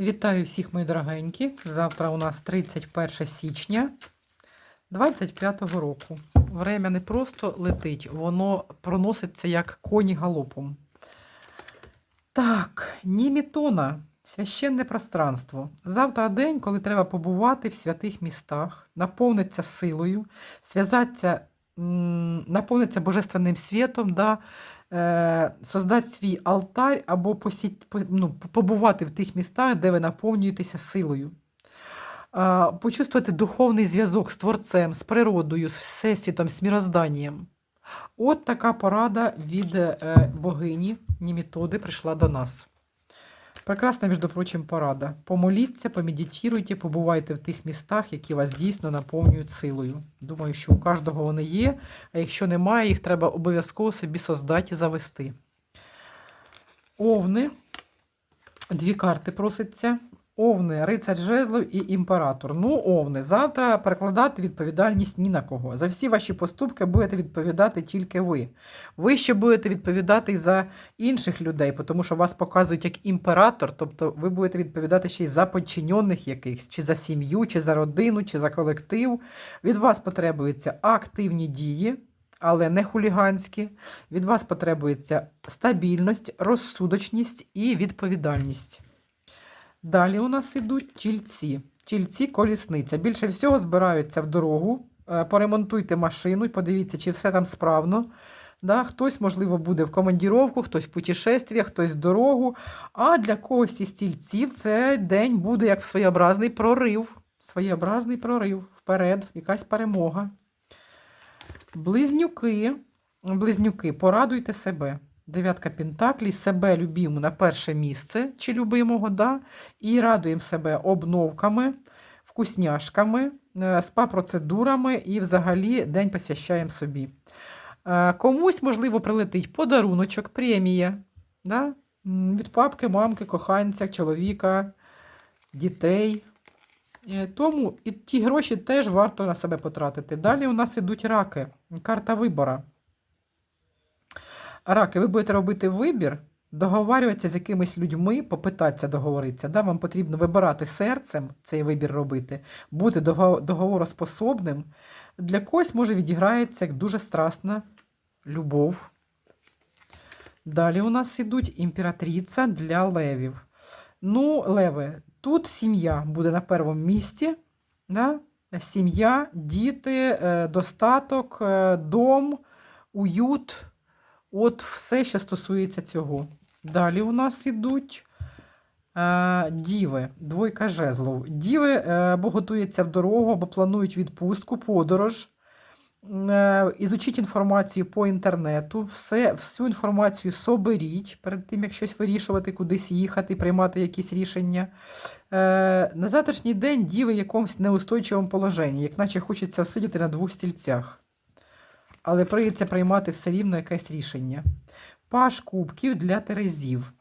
Вітаю всіх, мої дорогенькі. Завтра у нас 31 січня 25-го року. Время не просто летить, воно проноситься як коні галопом. Так, Німітона, священне пространство. Завтра день, коли треба побувати в святих містах, наповниться силою, зв'язатися, наповниться божественним світом, да, е, создати свій алтарь або посіть, по- ну, побувати в тих містах, де ви наповнюєтеся силою. А, Почувствувати духовний зв'язок з Творцем, з природою, з Всесвітом, з мірозданням. От така порада від е, богині Німітоди прийшла до нас. Прекрасна, між прочим, порада. Помоліться, помедитируйте, побувайте в тих містах, які вас дійсно наповнюють силою. Думаю, що у кожного вони є, а якщо немає, їх треба обов'язково собі создати і завести. Овни. Дві карти проситься. Овни, рицар жезлов і імператор. Ну, овни, завтра перекладати відповідальність ні на кого. За всі ваші поступки будете відповідати тільки ви. Ви ще будете відповідати за інших людей, тому що вас показують як імператор, тобто ви будете відповідати ще й за подчинених якихось, чи за сім'ю, чи за родину, чи за колектив. Від вас потребуються активні дії. Але не хуліганські. Від вас потребується стабільність, розсудочність і відповідальність. Далі у нас ідуть тільці. Тільці колісниця. Більше всього збираються в дорогу. Е, Поремонтуйте машину і подивіться, чи все там справно. Да? Хтось, можливо, буде в командіровку, хтось в путешествие, хтось в дорогу. А для когось із тільців цей день буде як своєобразний прорив. Своєобразний прорив. Вперед, якась перемога. Близнюки. Близнюки, порадуйте себе. Дев'ятка Пентаклі, себе любимо на перше місце чи любимого, да? і радуємо себе обновками, вкусняшками, е, спа-процедурами і взагалі день посвящаємо собі. Е, Комусь, можливо, прилетить подаруночок, премія да? Від папки, мамки, коханця, чоловіка, дітей. Е, Тому і ті гроші теж варто на себе потратити. Далі у нас ідуть раки, карта вибора. Раки, ви будете робити вибір, договарюватися з якимись людьми, попитатися договоритися. Да? Вам потрібно вибирати серцем цей вибір робити, бути договороспособним. Для когось може відіграється як дуже страсна любов. Далі у нас ідуть імператриця для левів. Ну, леви, тут сім'я буде на першому місці. Да? Сім'я, діти, е, достаток, е, дом, уют. От все, що стосується цього. Далі у нас ідуть е, діви, двойка жезлов. Діви е, або готуються в дорогу, або планують відпустку, подорож. Е, ізучіть інформацію по інтернету, все, всю інформацію соберіть перед тим, як щось вирішувати, кудись їхати, приймати якісь рішення. Е, на завтрашній день діви в якомусь неустойчивому положенні, як наче хочеться сидіти на двох стільцях але прийдеться приймати все рівно якесь рішення. Паш кубків для терезів.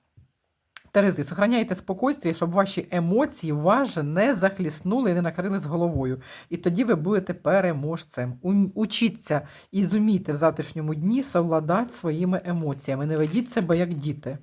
Терези, сохраняйте спокійствие, щоб ваші емоції вас не захліснули і не накрили з головою. І тоді ви будете переможцем. Учіться і зумійте в завтрашньому дні совладати своїми емоціями. Не ведіть себе як діти.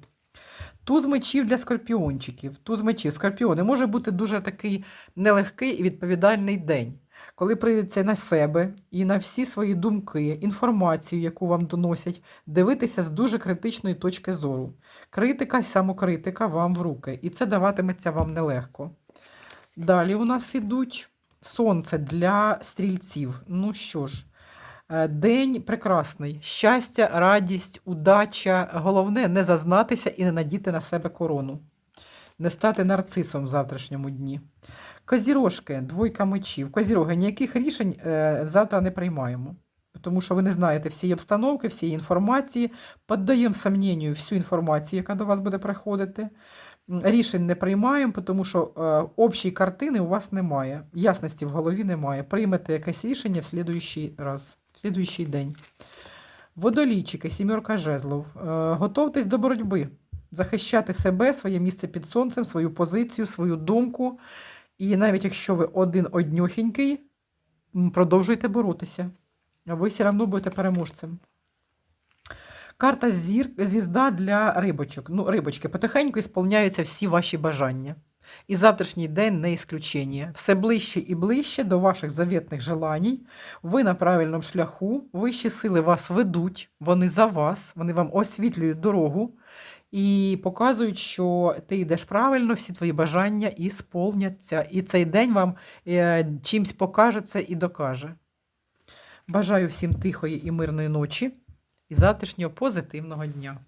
Туз мечів для скорпіончиків. Туз мечів. Скорпіони може бути дуже такий нелегкий і відповідальний день коли прийдеться на себе і на всі свої думки, інформацію, яку вам доносять, дивитися з дуже критичної точки зору. Критика й самокритика вам в руки, і це даватиметься вам нелегко. Далі у нас ідуть сонце для стрільців. Ну що ж, е, день прекрасний. Щастя, радість, удача. Головне не зазнатися і не надіти на себе корону. Не стати нарцисом в завтрашньому дні. Козірожки, двойка мечів. Козіроги, ніяких рішень е, завтра не приймаємо. Тому що ви не знаєте всієї обстановки, всієї інформації. Поддаємо сомненню всю інформацію, яка до вас буде приходити. Рішень не приймаємо, тому що е, общої картини у вас немає. Ясності в голові немає. Приймете якесь рішення в слідуючий раз, в слідуючий день. Водолійчики, сімерка жезлов. Е, готовтесь до боротьби. Захищати себе, своє місце під сонцем, свою позицію, свою думку. І навіть якщо ви один одньохінький, м, продовжуйте боротися. Ви все одно будете переможцем. Карта зір, звізда для рибочок. Ну, рибочки, потихеньку ісполняються всі ваші бажання. І завтрашній день не ісключення. Все ближче і ближче до ваших завітних желаній. Ви на правильному шляху, вищі сили вас ведуть, вони за вас, вони вам освітлюють дорогу і показують, що ти йдеш правильно, всі твої бажання і сповняться. І цей день вам чимсь покаже це і докаже. Бажаю всім тихої і мирної ночі і завтрашнього позитивного дня.